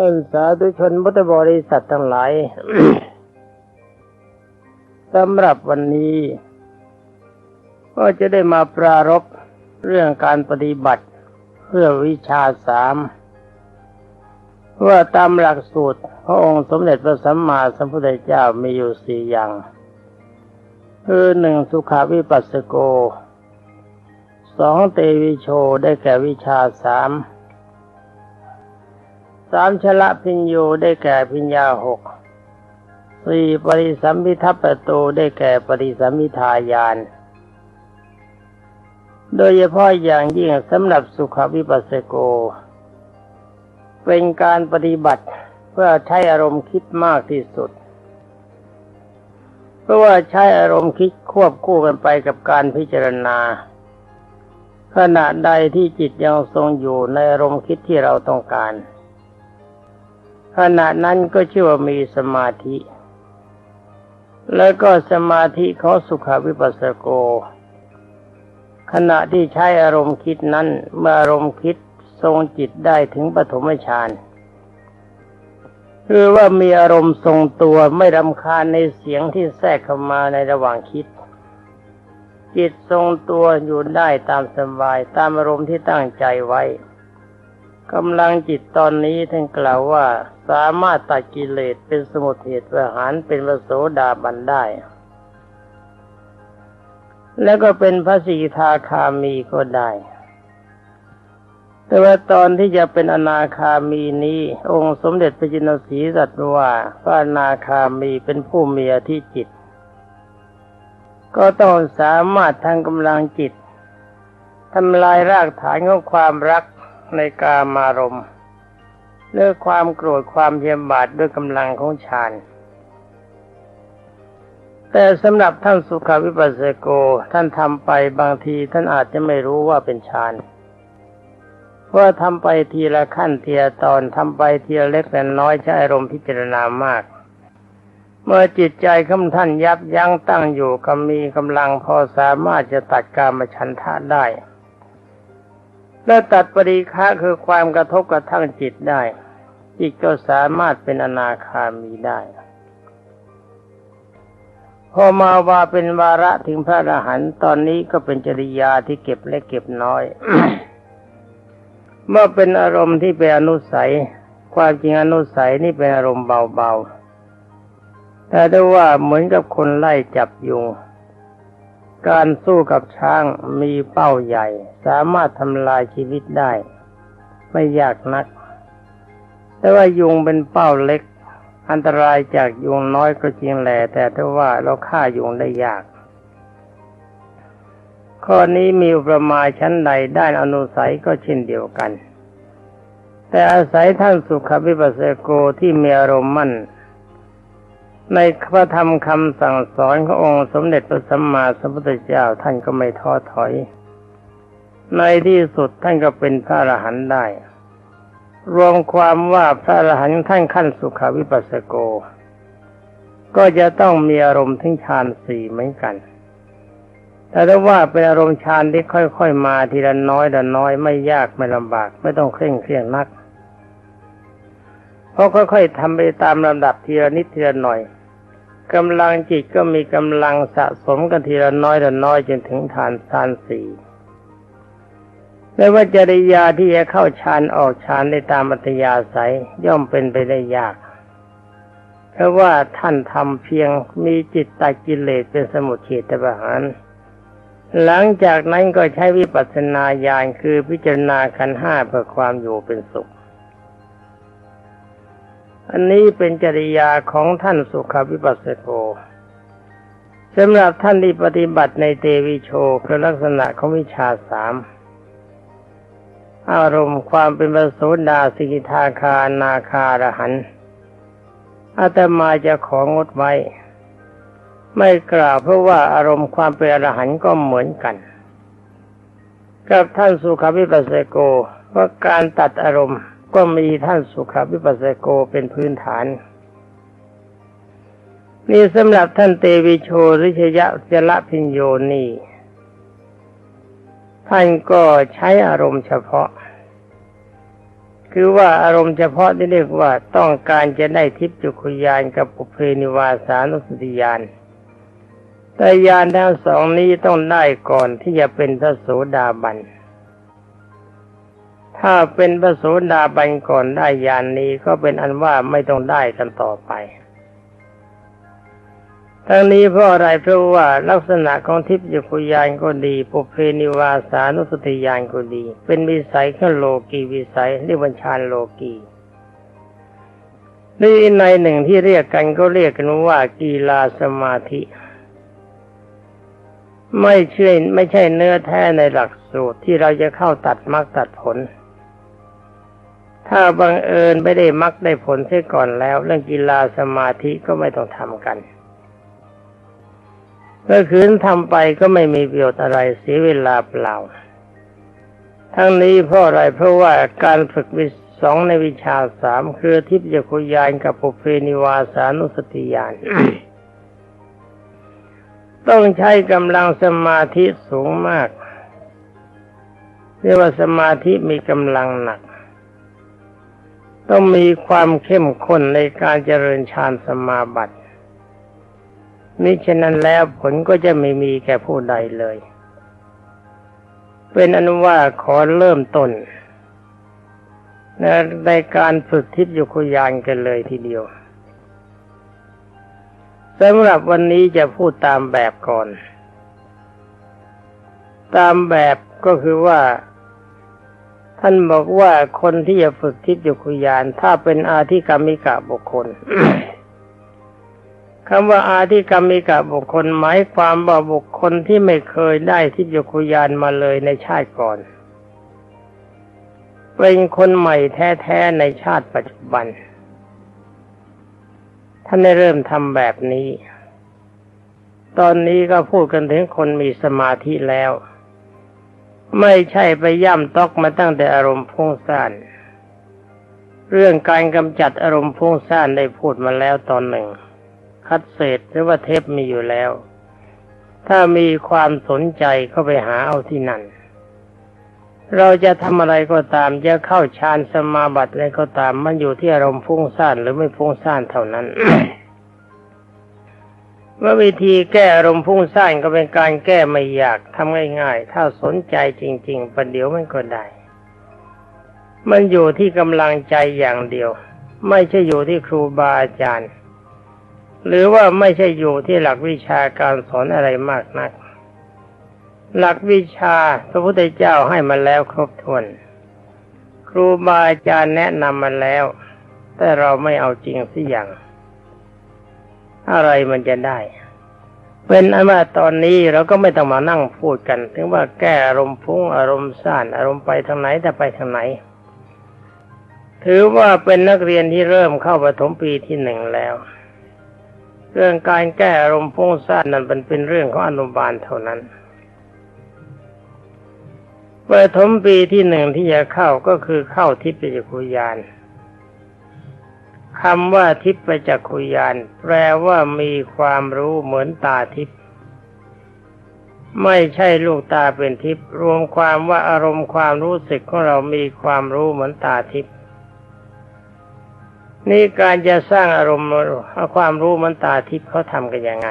ท่านสาธุชนพุทธบริษัททั้งหลายสำหรับวันนี้ ก็จะได้มาปรารบเรื่องการปฏิบัติเพื่อวิชาสามว่าตามหลักสูตร พระองค์สมเด็จพระสัมมาสัมพุทธเจ้ามีอยู่สี่อย่าง คือหนึ่งสุขาวิปัสสโก สองเตวิโชได้แก่วิชาสาม สามชละพิญโยได้แก่พิญญาหกสี่ปริสัมพิทัปปโตได้แก่ปริสัมพิทายาน โดยเฉพาะอย่างยิ่งสำหรับสุขวิปัสสโก เป็นการปฏิบัติเพื่อใช้อารมณ์คิดมากที่สุด เพราะว่าใช้อารมณ์คิดควบคู่กันไปกับการพิจารณา ขณะใดที่จิตยังทรงอยู่ในอารมณ์คิดที่เราต้องการ ขณะนั้นก็ชื่อว่ามีสมาธิ แล้วก็สมาธิของสุขวิปัสสโก ขณะที่ใช้อารมณ์คิดนั้นเมื่ออารมณ์คิดทรงจิตได้ถึงปฐมฌานคือว่ามีอารมณ์ทรงตัวไม่รำคาญในเสียงที่แทรกเข้ามาในระหว่างคิด จิตทรงตัวอยู่ได้ตามสบายตามอารมณ์ที่ตั้งใจไว้ กำลังจิตตอนนี้ท่านกล่าวว่าสามารถตัดกิเลสเป็นสมุทเหตุประหารเป็นวโสดาบันได้ แล้วก็เป็นพระสีทาคามีก็ได้ แต่ว่าตอนที่จะเป็นอนาคามีนี้ องค์สมเด็จพระจินสีสัตว์ว่าพระอนาคามีเป็นผู้มีอธิจิต ก็ต้องสามารถทางกำลังจิตทำลายรากฐานของความรัก ในกามารมณ์เลือกความโกรธความเยียมบาดด้วยกำลังของฌานแต่สำหรับท่านสุขวิปัสสโกท่านทำไปบางทีท่านอาจจะไม่รู้ว่าเป็นฌานเพราะทำไปทีละขั้นทีละตอนทำไปทีละเล็กแต่น้อยใช้อารมณ์พิจารณามาก เมื่อจิตใจของท่านยับยั้งตั้งอยู่ก็มีกำลังพอสามารถจะตัดกามฉันทะได้ และตัดปริฆะคือความกระทบกระทั่งจิตได้ จิตก็สามารถเป็นอนาคามีได้ พอมาว่าเป็นวาระถึงพระอรหันต์ตอนนี้ก็เป็นจริยาที่เก็บเล็กเก็บน้อย เมื่อเป็นอารมณ์ที่เป็นอนุสัย ความจริงอนุสัยนี่เป็นอารมณ์เบาๆแต่ได้ว่าเหมือนกับคนไล่จับยุง การสู้กับช้างมีเป้าใหญ่ สามารถทำลายชีวิตได้ ไม่ยากนัก แต่ว่ายุงเป็นเป้าเล็ก อันตรายจากยุงน้อยก็จริงแหละแต่ถ้าว่าเราฆ่ายุงได้ยาก ข้อนี้มีประมาณชั้นใดด้านอนุสัยก็เช่นเดียวกัน แต่อาศัยท่านสุขวิปัสสโกที่มีอารมณ์มั่น ในพระธรรมคำสั่งสอนขององค์สมเด็จพระสัมมาสัมพุทธเจ้าท่านก็ไม่ท้อถอย ในที่สุดท่านก็เป็นพระอรหันต์ได้ รวมความว่าพระอรหันต์ท่านขั้นสุขวิปัสสโก ก็จะต้องมีอารมณ์ถึงฌานสี่เหมือนกัน แต่ถ้าว่าเป็นอารมณ์ฌานที่ค่อยๆมาทีละน้อยละน้อยไม่ยากไม่ลำบาก ไม่ต้องเคร่งเครียดนัก เพราะค่อยๆทำไปตามลำดับทีละนิดทีละหน่อย กำลังจิตก็มีกำลังสะสมกันทีละน้อยละน้อยจนถึงฐานฌานสี่ไม่ว่าจริยาที่จะเข้าฌานออกฌานในตามอัตยาศัยย่อมเป็นไปได้ยาก เพราะว่าท่านทำเพียงมีจิตตกิเลสเป็นสมุทเฉตประหาร หลังจากนั้นก็ใช้วิปัสสนาญาณคือพิจารณาขันห้าเพื่อความอยู่เป็นสุข อันนี้เป็นจริยาของท่านสุขวิปัสสโกสำหรับท่านที่ปฏิบัติในเตวิโชคือลักษณะของวิชาสามอารมณ์ความเป็นประโสดาสิกิทาคานาคารหันอาตมาจะของดไว้ ไม่กล่าวเพราะว่าอารมณ์ความเป็นอรหันต์ก็เหมือนกัน กับท่านสุขวิปัสสโกว่าการตัดอารมณ์ ก็มีท่านสุขวิปัสสโกเป็นพื้นฐาน นี่สำหรับท่านเตวิโชริชยะจละพิญโยนี่ ท่านก็ใช้อารมณ์เฉพาะ คือว่าอารมณ์เฉพาะที่เรียกว่าต้องการจะได้ทิพย์จุคุยานกับปุเพนิวาสานุสติยานแต่ยานทั้งสองนี้ต้องได้ก่อนที่จะเป็นพระโสดาบัน ถ้าเป็นพระโสดาบันก่อนได้ยานนี้ก็เป็นอันว่าไม่ต้องได้กันต่อไป ทั้งนี้เพราะอะไรเพราะว่าลักษณะของทิพยคุยานก็ดีปุเพนิวาสานุสติยานก็ดี เป็นวิสัยขึ้นโลกีวิสัยเรียกวัญชานโลกีนี่ในหนึ่งที่เรียกกันก็เรียกกันว่ากีฬาสมาธิ ไม่ใช่ไม่ใช่เนื้อแท้ในหลักสูตรที่เราจะเข้าตัดมรรคตัดผล ถ้าบังเอิญไม่ได้มรรคได้ผลเสียก่อนแล้ว เรื่องกีฬาสมาธิก็ไม่ต้องทำกันถ้าคืนทำไปก็ไม่มีประโยชน์อะไรเสียเวลาเปล่า ทั้งนี้เพราะอะไรเพราะว่าการฝึกวิสองในวิชาสามคือทิพยคุยานกับปุเพนิวาสานุสติยาน ต้องใช้กำลังสมาธิสูงมาก เรียกว่าสมาธิมีกำลังหนัก ต้องมีความเข้มข้นในการเจริญฌานสมาบัติมิฉะนั้นแล้วผลก็จะไม่มีแก่ผู้ใดเลย เป็นอนุว่าขอเริ่มต้นในการฝึกทิพยุคุยานกันเลยทีเดียวสำหรับวันนี้จะพูดตามแบบก่อน ตามแบบก็คือว่า ท่านบอกว่าคนที่จะฝึกทิพยุคุยาน ถ้าเป็นอาธิกรรมิกะบุคคลคำว่าอาธิกรรมิกะบุคคลหมายความว่าบุคคลที่ไม่เคยได้ทิพยคุยานมาเลยในชาติก่อน เป็นคนใหม่แท้ๆในชาติปัจจุบัน ท่านได้เริ่มทำแบบนี้ ตอนนี้ก็พูดกันถึงคนมีสมาธิแล้ว ไม่ใช่ไปย่ำตอกมาตั้งแต่อารมณ์พุ่งซ่านเรื่องการกำจัดอารมณ์พุ่งซ่านได้พูดมาแล้วตอนหนึ่ง คัดเศษหรือว่าเทปมีอยู่แล้ว ถ้ามีความสนใจเข้าไปหาเอาที่นั่น เราจะทำอะไรก็ตามจะเข้าฌานสมาบัติอะไรก็ตามมันอยู่ที่อารมณ์ฟุ้งซ่านหรือไม่ฟุ้งซ่านเท่านั้น ว่าวิธีแก้อารมณ์ฟุ้งซ่านก็เป็นการแก้ไม่ยากทำง่ายๆ ถ้าสนใจจริง ๆประเดี๋ยวมันก็ได้ มันอยู่ที่กำลังใจอย่างเดียว ไม่ใช่อยู่ที่ครูบาอาจารย์ หรือว่าไม่ใช่อยู่ที่หลักวิชาการสอนอะไรมากนัก หลักวิชาพระพุทธเจ้าให้มาแล้วครบถ้วน ครูบาอาจารย์แนะนำมาแล้ว แต่เราไม่เอาจริงสิอย่าง อะไรมันจะได้ เป็นอันว่าตอนนี้เราก็ไม่ต้องมานั่งพูดกัน ถึงว่าแก้อารมณ์ฟุ้งอารมณ์ซ่านอารมณ์ไปทางไหนแต่ไปทางไหน ถือว่าเป็นนักเรียนที่เริ่มเข้าประถมปีที่หนึ่งแล้ว เรื่องการแก้อารมณ์ฟุ้งซ่านนั้นเป็นเป็นเรื่องของอนุบาลเท่านั้นปิดทมปีที่หนึ่งที่จะเข้าก็คือเข้าทิพยคุยาน คำว่าทิพยจักคุยาน แปลว่ามีความรู้เหมือนตาทิพย์ไม่ใช่ลูกตาเป็นทิพย์รวมความว่าอารมณ์ความรู้สึกของเรามีความรู้เหมือนตาทิพย์นี่การจะสร้างอารมณ์ความรู้มันตาทิพย์เขาทำกันยังไง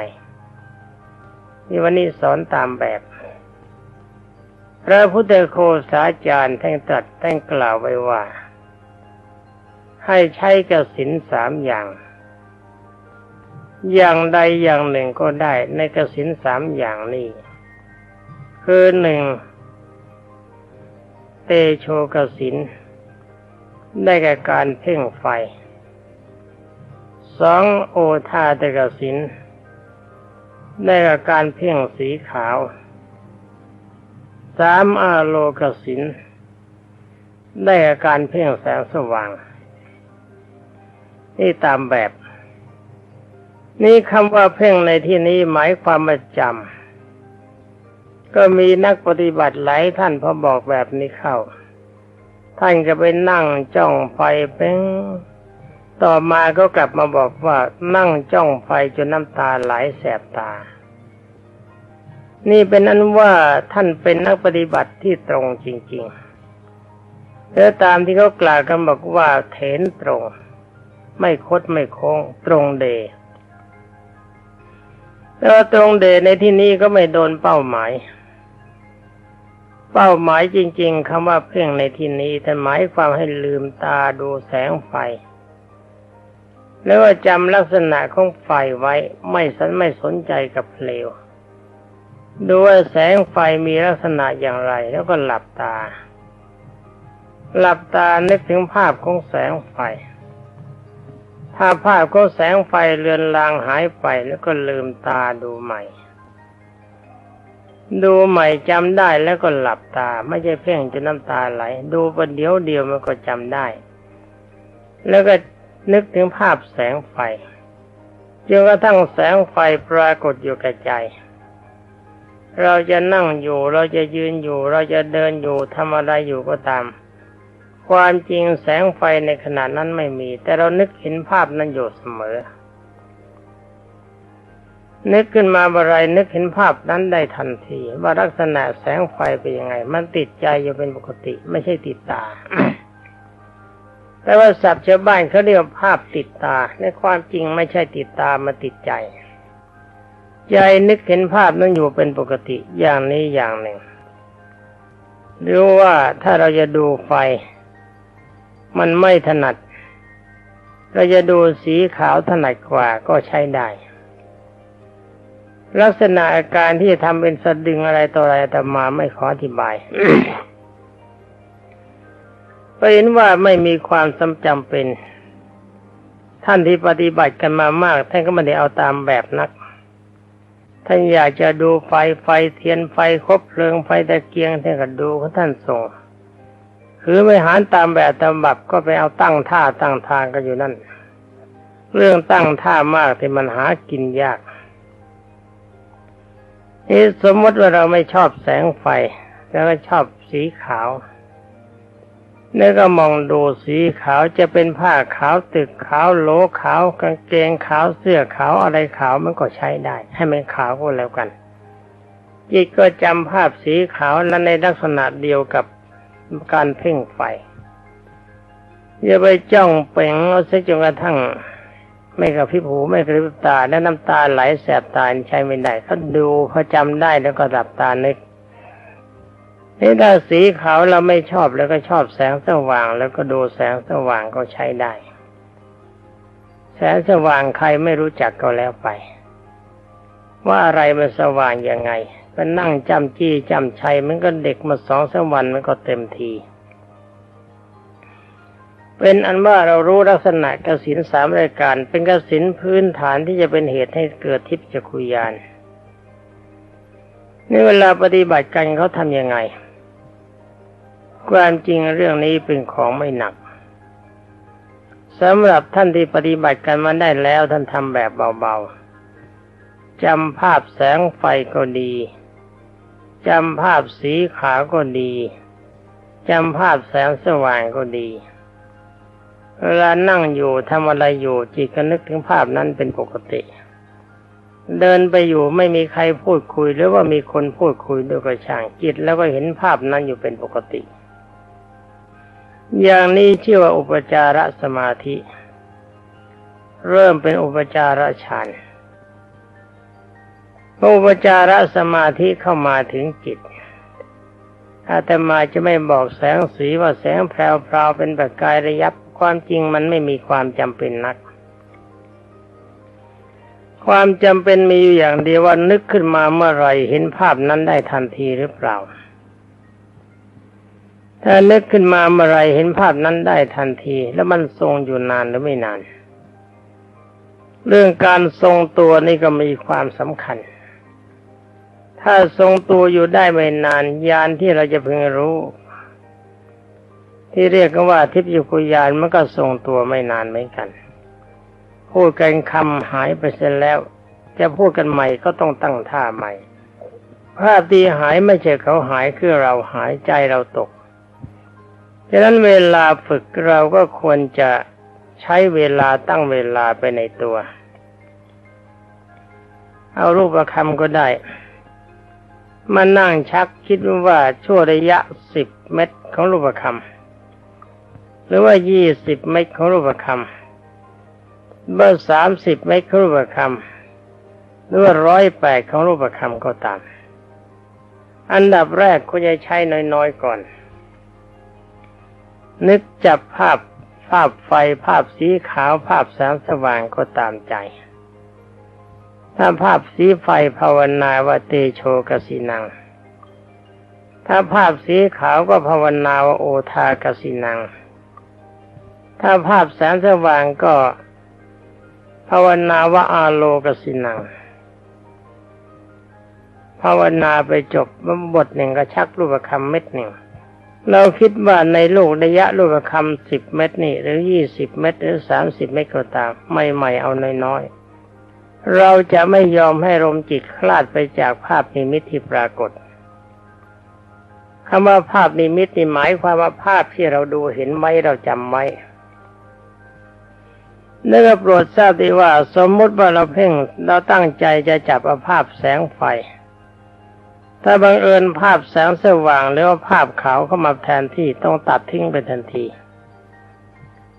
นี่วันนี้สอนตามแบบ พระพุทธโคสาจารย์ท่านตรัสท่านกล่าวไว้ว่า ให้ใช้กสินสามอย่าง อย่างใดอย่างหนึ่งก็ได้ในกสินสามอย่างนี้คือหนึ่งเตโชกสินได้แก่การเพ่งไฟสองโอทาตกสินได้กับการเพ่งสีขาวสามอาโลกสินได้กับการเพ่งแสงสว่าง นี่ตามแบบ นี่คำว่าเพ่งในที่นี้หมายความประจำก็มีนักปฏิบัติหลายท่านพอบอกแบบนี้เข้า ท่านจะไปนั่งจ้องไฟเพ่งต่อมาก็กลับมาบอกว่านั่งจ้องไฟจนน้ำตาไหลแสบตา นี่เป็นนั้นว่าท่านเป็นนักปฏิบัติที่ตรงจริงๆแล้วตามที่เขากล่าวกันบอกว่าเถนตรง ไม่คดไม่โค้ง ตรงเดแล้วตรงเดในที่นี้ก็ไม่โดนเป้าหมาย เป้าหมายจริง ๆคำว่าเพ่งในที่นี้แต่หมายความให้ลืมตาดูแสงไฟแล้วว่าจำลักษณะของไฟไว้ไม่สนไม่สนใจกับเปลวดูว่าแสงไฟมีลักษณะอย่างไร แล้วก็หลับตา หลับตานึกถึงภาพของแสงไฟ ถ้าภาพของแสงไฟเลือนลางหายไปแล้วก็ลืมตาดูใหม่ ดูใหม่จำได้แล้วก็หลับตา ไม่ใช่เพ่งจนน้ำตาไหล ดูประเดี๋ยวเดียวมันก็จำได้ แล้วก็นึกถึงภาพแสงไฟจนกระทั่งแสงไฟปรากฏอยู่กับใจ เราจะนั่งอยู่เราจะยืนอยู่ เราจะเดินอยู่ทำอะไรอยู่ก็ตาม ความจริงแสงไฟในขณะนั้นไม่มี แต่เรานึกเห็นภาพนั้นอยู่เสมอ นึกขึ้นมาบรายนึกเห็นภาพนั้นได้ทันที ว่าลักษณะแสงไฟเป็นยังไง มันติดใจอยู่เป็นปกติ ไม่ใช่ติดตา แต่ว่าศัพท์ชาวบ้านเขาเรียกภาพติดตา ในความจริงไม่ใช่ติดตามาติดใจ ใจนึกเห็นภาพนั้นอยู่เป็นปกติอย่างนี้อย่างหนึ่งหรือว่าถ้าเราจะดูไฟ มันไม่ถนัด เราจะดูสีขาวถนัดกว่าก็ใช้ได้ ลักษณะอาการที่ทำเป็นสะดึงอะไรต่ออะไรแต่มาไม่ขออธิบายก็เห็นว่าไม่มีความสำจำเป็น ท่านที่ปฏิบัติกันมามาก ท่านก็ไม่ได้เอาตามแบบนัก ท่านอยากจะดูไฟไฟเทียนไฟคบเพลิงไฟตะเกียงท่านก็ดูของท่านส่ง คือไม่หารตามแบบตามบับก็ไปเอาตั้งท่าตั้งทางกันอยู่นั่น เรื่องตั้งท่ามากที่มันหากินยากนี่สมมติว่าเราไม่ชอบแสงไฟ แล้วก็ชอบสีขาวแล้วก็มองดูสีขาวจะเป็นผ้าขาวตึกขาวโลขาวกางเกงขาวเสื้อขาวอะไรขาวมันก็ใช้ได้ ให้มันขาวก็แล้วกันจิตก็จำภาพสีขาวและในลักษณะเดียวกับ การเพ่งไฟอย่าไปจ้องเป่งเอาซะจนกระทั่ง ไม่กระพริบหูไม่กระพริบตา และน้ำตาไหลแสบตาใช้ไม่ได้เขาดูเขาจำได้แล้วก็ดับตานึกนี่ถ้าสีขาวเราไม่ชอบแล้วก็ชอบแสงสว่าง แล้วก็ดูแสงสว่างก็ใช้ได้ แสงสว่างใครไม่รู้จักก็แล้วไป ว่าอะไรมันสว่างยังไงมันนั่งจำจี้จำชัยมันก็เด็กมาสองสามวันมันก็เต็มที เป็นอันว่าเรารู้ลักษณะกสินสามรายการ เป็นกสินพื้นฐานที่จะเป็นเหตุให้เกิดทิพยจักรุยานนี่เวลาปฏิบัติกันเขาทำยังไง ความจริงเรื่องนี้เป็นของไม่หนักสำหรับท่านที่ปฏิบัติกันมาได้แล้วท่านทำแบบเบาๆจำภาพแสงไฟก็ดี จำภาพสีขาวก็ดีจำภาพแสงสว่างก็ดี เวลานั่งอยู่ทำอะไรอยู่จิตก็นึกถึงภาพนั้นเป็นปกติ เดินไปอยู่ไม่มีใครพูดคุยหรือว่ามีคนพูดคุยด้วยกระช่างจิต แล้วก็เห็นภาพนั้นอยู่เป็นปกติ อย่างนี้ชื่อว่าอุปจารสมาธิ เริ่มเป็นอุปจารฌาน อุปจารสมาธิเข้ามาถึงจิตอาตมาจะไม่บอกแสงสีว่าแสงแพรวๆเป็นประกายระยับความจริงมันไม่มีความจำเป็นนัก ความจำเป็นมีอยู่อย่างเดียวว่านึกขึ้นมาเมื่อไรเห็นภาพนั้นได้ทันทีหรือเปล่า ถ้านึกขึ้นมาเมื่อไรเห็นภาพนั้นได้ทันที แล้วมันทรงอยู่นานหรือไม่นาน เรื่องการทรงตัวนี่ก็มีความสำคัญ ถ้าทรงตัวอยู่ได้ไม่นานยานที่เราจะพึงรู้ ที่เรียกกันว่าทิพยุคุยานมันก็ทรงตัวไม่นานเหมือนกันพูดกันคำหายไปเสร็จแล้ว จะพูดกันใหม่ก็ต้องตั้งท่าใหม่ภาพที่หายไม่ใช่เขาหายคือเราหายใจเราตกฉะนั้นเวลาฝึกเราก็ควรจะใช้เวลาตั้งเวลาไปในตัว เอารูปประคำก็ได้ มานั่งชักคิดว่าช่วระยะสิบเมตรของรูปประคหรือว่ายี่สิบเม็ดของรูปคำเบอร์สามสิบเม็ดของรูปคำหรือว่าร้อยแปดของรูปคำก็ตาม อันดับแรกคุณจะใช้น้อยๆก่อน นึกจับภาพภาพไฟภาพสีขาวภาพแสงสว่างก็ตามใจ ถ้าภาพสีไฟภาวนาวาเตโชกสินัง ถ้าภาพสีขาวก็ภาวนาวาโอทากสินัง ถ้าภาพแสงสว่างก็ภาวนาวาอาโลกสินัง ภาวนาไปจบบทหนึ่งก็ชักรูปคำเม็ดหนึ่ง เราคิดว่าในโลกระยะลูกคำสิบเมตรนี่หรือยี่สิบเมตรหรือสามสิบเมตรก็ตาม ไม่ใหม่เอาน้อยๆ เราจะไม่ยอมให้ลมจิตคลาดไปจากภาพนิมิตที่ปรากฏคำว่าภาพนิมิตนี่หมายความว่าภาพที่เราดูเห็นไว้เราจำไว้นั่นก็โปรดทราบดีว่า สมมติว่าเราเพ่งเราตั้งใจจะจับภาพแสงไฟ ถ้าบังเอิญภาพแสงสว่างหรือว่าภาพขาวเข้ามาแทนที่ต้องตัดทิ้งไปทันที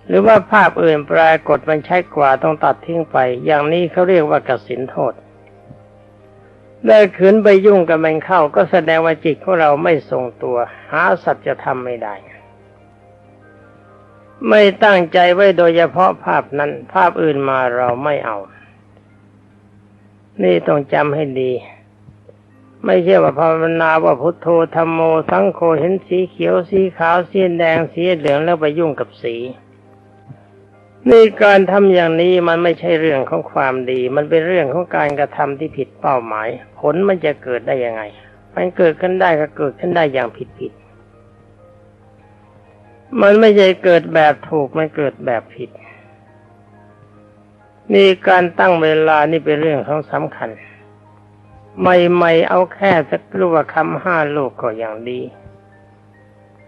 หรือว่าภาพอื่นปรากฏมันใช้กว่าต้องตัดทิ้งไป อย่างนี้เขาเรียกว่ากสินโทษได้ขืนไปยุ่งกับมันเข้า ก็แสดงว่าจิตของเราไม่ทรงตัว หาสัจธรรมไม่ได้ ไม่ตั้งใจไว้โดยเฉพาะภาพนั้น ภาพอื่นมาเราไม่เอา นี่ต้องจำให้ดี ไม่ใช่ว่าภาวนาว่าพุทโธธรรมโม สังโฆเห็นสีเขียวสีขาวสีแดงสีเหลืองแล้วไปยุ่งกับสี นี่การทำอย่างนี้มันไม่ใช่เรื่องของความดี มันเป็นเรื่องของการกระทำที่ผิดเป้าหมาย ผลมันจะเกิดได้ยังไง มันเกิดขึ้นได้ก็เกิดขึ้นได้อย่างผิดผิด มันไม่ใช่เกิดแบบถูก มันเกิดแบบผิด นี่การตั้งเวลานี่เป็นเรื่องของสำคัญ ใหม่ๆเอาแค่สักลูกคำห้าลูกก็อย่างดี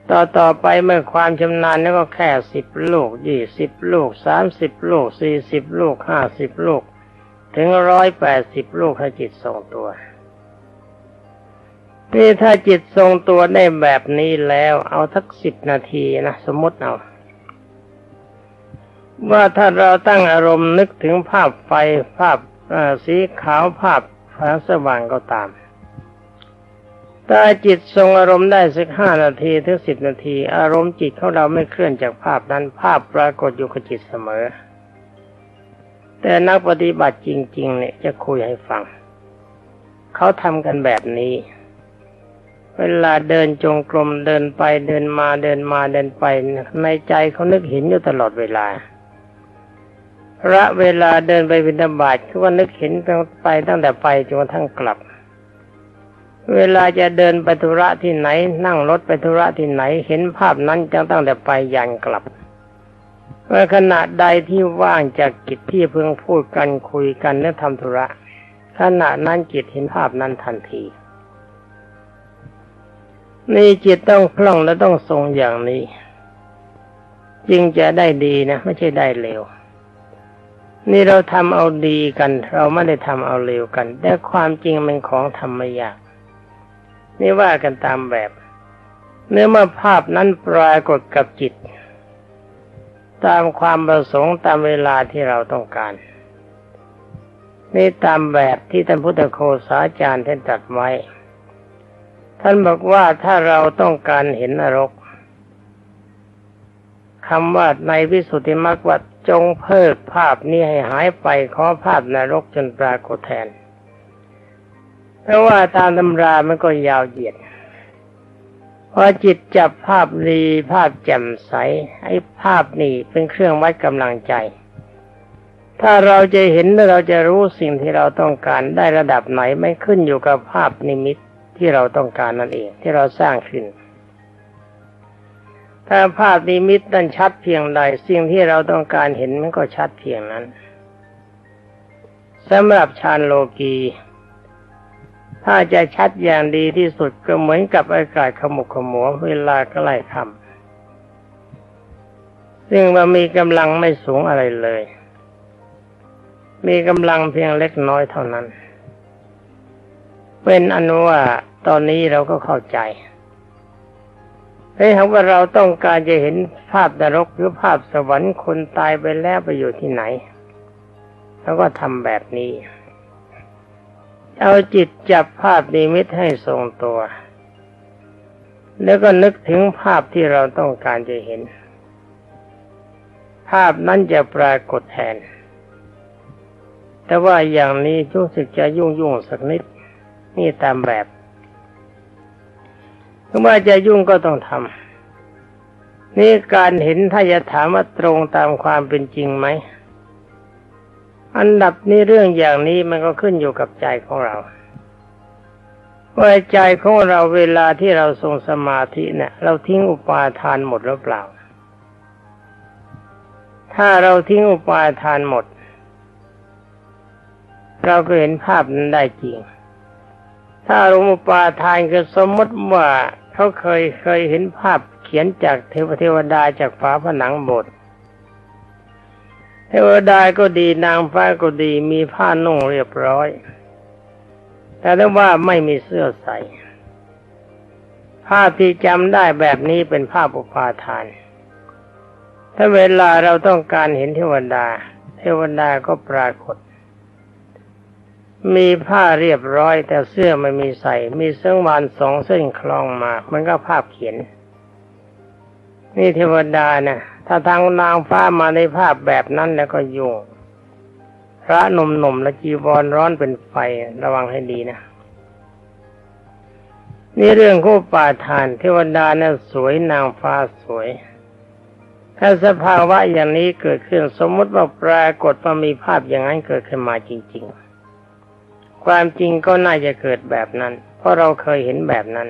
ต่อต่อไปเมื่อความชำนาญแล้วก็แค่สิบลูกยี่สิบลูกสามสิบลูกสี่สิบลูกห้าสิบลูก ถึงร้อยแปดสิบลูกให้จิตทรงตัวนี่ถ้าจิตทรงตัวได้แบบนี้แล้วเอาทักสิบนาทีนะสมมติเอา ว่าถ้าเราตั้งอารมณ์นึกถึงภาพไฟภาพสีขาวภาพแสงสว่างก็ตาม ถ้าจิตทรงอารมณ์ได้สักห้านาทีถึงสิบนาที อารมณ์จิตของเราไม่เคลื่อนจากภาพนั้นภาพปรากฏอยู่กับจิตเสมอ แต่นักปฏิบัติจริง ๆ เนี่ยจะคุยให้ฟัง เขาทำกันแบบนี้ เวลาเดินจงกรมเดินไปเดินมาเดินมาเดินไป ในใจเขานึกเห็นอยู่ตลอดเวลาระเวลาเดินไปบิณฑบาตคือว่านึกเห็นไปตั้งแต่ไปจนกระทั่งกลับ เวลาจะเดินไปธุระที่ไหน นั่งรถไปธุระที่ไหน เห็นภาพนั้นจังตั้งแต่ไปยันกลับเมื่อขณะใดที่ว่างจากกิจที่เพิ่งพูดกันคุยกันและทำธุระ ขณะนั้นจิตเห็นภาพนั้นทันทีนี่จิตต้องคล่องและต้องทรงอย่างนี้ จึงจะได้ดีนะ ไม่ใช่ได้เร็ว นี่เราทำเอาดีกัน เราไม่ได้ทำเอาเลวกัน แต่ความจริงมันของธรรมยาก นี่ว่ากันตามแบบ เนื้อมาภาพนั้นปรากฏกับจิต ตามความประสงค์ตามเวลาที่เราต้องการ นี่ตามแบบที่ท่านพุทธโคสาจารย์ท่านตัดไว้ ท่านบอกว่าถ้าเราต้องการเห็นนรกคำว่าในวิสุทธิมรรควัดจงเพิกภาพนี้ให้หายไปขอภาพนรกจนปรากฏแทน เพราะว่าตามตำรามันก็ยาวเหยียดพอจิตจับภาพดีภาพแจ่มใสไอ้ภาพนี้เป็นเครื่องวัดกำลังใจ ถ้าเราจะเห็นและเราจะรู้สิ่งที่เราต้องการได้ระดับไหนไม่ขึ้นอยู่กับภาพนิมิตที่เราต้องการนั่นเองที่เราสร้างขึ้น ถ้าภาพนิมิตนั้นชัดเพียงใดสิ่งที่เราต้องการเห็นมันก็ชัดเพียงนั้นสำหรับฌานโลกี ถ้าจะชัดอย่างดีที่สุดก็เหมือนกับอากาศขมุกขมัวเวลาใกล้ค่ำซึ่งมันมีกำลังไม่สูงอะไรเลย มีกำลังเพียงเล็กน้อยเท่านั้น เป็นอนุว่าตอนนี้เราก็เข้าใจเฮ้ยหากว่าเราต้องการจะเห็นภาพนรกหรือภาพสวรรค์คนตายไปแล้วไปอยู่ที่ไหน แล้วก็ทำแบบนี้ เอาจิตจับภาพนิมิตให้ทรงตัว แล้วก็นึกถึงภาพที่เราต้องการจะเห็น ภาพนั้นจะปรากฏแทน แต่ว่าอย่างนี้รู้สึกจะยุ่งยุ่งสักนิด นี่ตามแบบถ้าว่าจะยุ่งก็ต้องทำนี่การเห็นถ้าจะถามว่าตรงตามความเป็นจริงไหม อันดับนี้เรื่องอย่างนี้มันก็ขึ้นอยู่กับใจของเราว่าใจของเราเวลาที่เราทรงสมาธิเนี่ย เราทิ้งอุปาทานหมดหรือเปล่า ถ้าเราทิ้งอุปาทานหมด เราก็เห็นภาพนั้นได้จริง ถ้ารมุปาทานก็สมมติว่าเขาเคยเคยเห็นภาพเขียนจากเทวเทวดาจากฝาผนังโบสถ์ เทวดาก็ดีนางฟ้าก็ดีมีผ้านุ่งเรียบร้อย แต่ถ้าว่าไม่มีเสื้อใส่ภาพที่จำได้แบบนี้เป็นภาพอุปาทาน ถ้าเวลาเราต้องการเห็นเทวดา เทวดาก็ปรากฏ มีผ้าเรียบร้อยแต่เสื้อไม่มีใส่ มีเส้นวานสองเส้นคล้องมา มันก็ภาพเขียน นี่เทวดานะถ้าทางนางฟ้ามาในภาพแบบนั้นแล้วก็ยุ่งพระหนุ่มๆและจีวรร้อนเป็นไฟระวังให้ดีนะนี่เรื่องคู่ป่าทานเทวดานะ่ะสวยนางฟ้าสวย ถ้าสภาวะอย่างนี้เกิดขึ้นสมมติว่าปรากฏว่ามีภาพอย่างนั้นเกิดขึ้นมาจริง ๆ ความจริงก็น่าจะเกิดแบบนั้น เพราะเราเคยเห็นแบบนั้น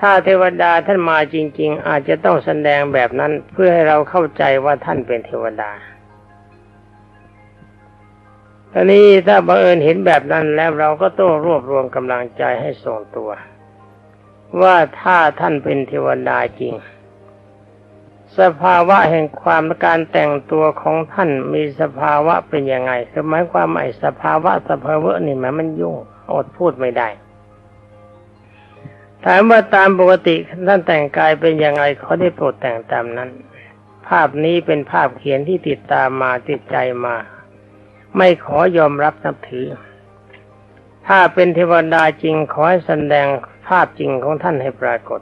ถ้าเทวดาท่านมาจริง ๆ อาจจะต้องแสดงแบบนั้นเพื่อให้เราเข้าใจว่าท่านเป็นเทวดาตอนนี้ถ้าบังเอิญเห็นแบบนั้นแล้วเราก็ต้องรวบรวมกำลังใจให้ทรงตัว ว่าถ้าท่านเป็นเทวดาจริง สภาวะแห่งความการแต่งตัวของท่านมีสภาวะเป็นยังไงคือหมายความว่าไอ้สภาวะสภาวะนี่มันมันยุ่งอดพูดไม่ได้ ถามว่าตามปกติท่านแต่งกายเป็นยังไงเขาได้โปรดแต่งตามนั้น ภาพนี้เป็นภาพเขียนที่ติดตามมาติดใจมา ไม่ขอยอมรับนับถือ ถ้าเป็นเทวดาจริงขอให้แสดงภาพจริงของท่านให้ปรากฏ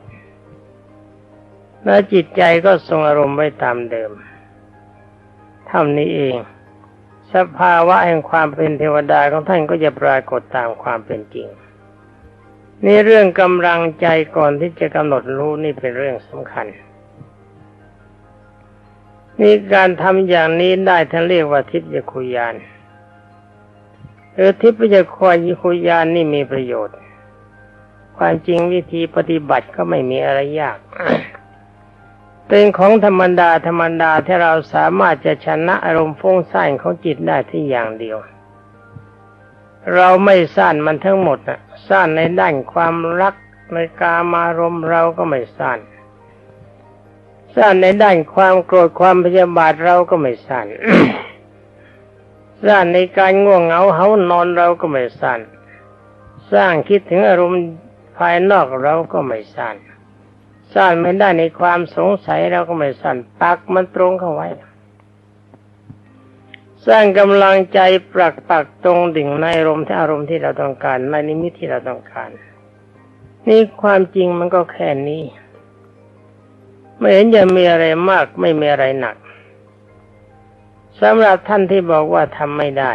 และจิตใจก็ทรงอารมณ์ไว้ตามเดิมเท่านี้เอง สภาวะแห่งความเป็นเทวดาของท่านก็จะปรากฏตามความเป็นจริง นี่เรื่องกำลังใจก่อนที่จะกำหนดรู้นี่เป็นเรื่องสำคัญ นี่การทำอย่างนี้ได้ท่านเรียกว่าทิพยคุยานหรือทิพยคุยานนี่มีประโยชน์ ความจริงวิธีปฏิบัติก็ไม่มีอะไรยาก เป็นของธรรมดาธรรมดาที่เราสามารถจะชนะอารมณ์ฟุ้งซ่านของจิตได้ที่อย่างเดียว เราไม่ซ่านมันทั้งหมดนะซ่านในด้านความรักในกามารมเราก็ไม่ซ่านซ่านในด้านความโกรธความพยาบาทเราก็ไม่ซ่านซ่านในการง่วงเหงาเหานอนเราก็ไม่ซ่านสร้างคิดถึงอารมณ์ภายนอกเราก็ไม่ซ่านซ่านไม่ได้ในความสงสัยเราก็ไม่ซ่านปักมันตรงเข้าไว้ สร้างกำลังใจปรักปักตรงดิ่งในอารมณ์ที่อารมณ์ที่เราต้องการในนิมิตที่เราต้องการ นี่ความจริงมันก็แค่นี้ ไม่เห็นจะมีอะไรมากไม่มีอะไรหนักสำหรับท่านที่บอกว่าทำไม่ได้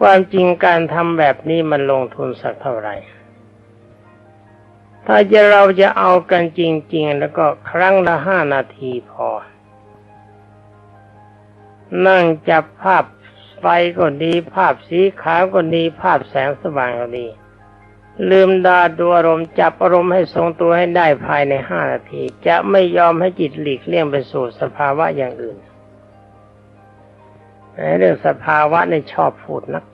ความจริงการทำแบบนี้มันลงทุนสักเท่าไหร่ ถ้าจะเราจะเอากันจริง ๆ แล้วก็ครั้งละห้านาทีพอ นั่งจับภาพไฟก็ดี ภาพสีขาวก็ดี ภาพแสงสว่างก็ดี ลืมดาดูอารมณ์จับอารมณ์ให้ทรงตัวให้ได้ภายในห้านาที จะไม่ยอมให้จิตหลีกเลี่ยงไปสู่สภาวะอย่างอื่นเรื่องสภาวะในชอบพูดนัก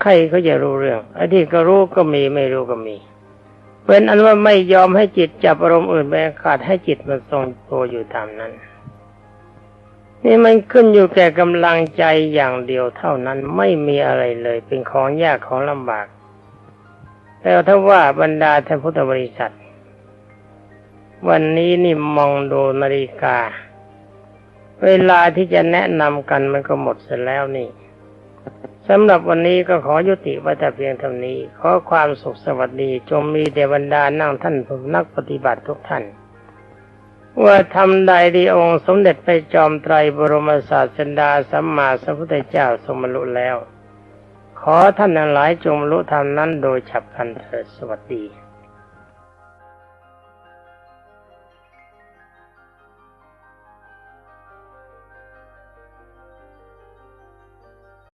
ใครเขาจะรู้เรื่องไอ้ที่ก็รู้ก็มีไม่รู้ก็มีเป็นอันว่าไม่ยอมให้จิตจับอารมณ์อื่นไปขาดให้จิตมันทรงตัวอยู่ตามนั้น นี่มันขึ้นอยู่แก่กำลังใจอย่างเดียวเท่านั้นไม่มีอะไรเลยเป็นของยากของลำบากแแต่ถ้าว่าบรรดาท่านพุทธบริษัท วันนี้นี่มองดูนาฬิกา เวลาที่จะแนะนำกันมันก็หมดเสร็จแล้วนี่สำหรับวันนี้ก็ขอยุติไว้แต่เพียงเท่านี้ ขอความสุขสวัสดีจงมีเดบรรดานั่งท่านผู้นักปฏิบัติทุกท่าน ว่าทำใดที่องค์สมเด็จไปจอมไตรบรมศาสดาสัมมาสัมพุทธเจ้าทรงบรรลุแล้ว ขอท่านทั้งหลายจงรู้ธรรมนั้นโดยฉับพลันเถิดสวัสดี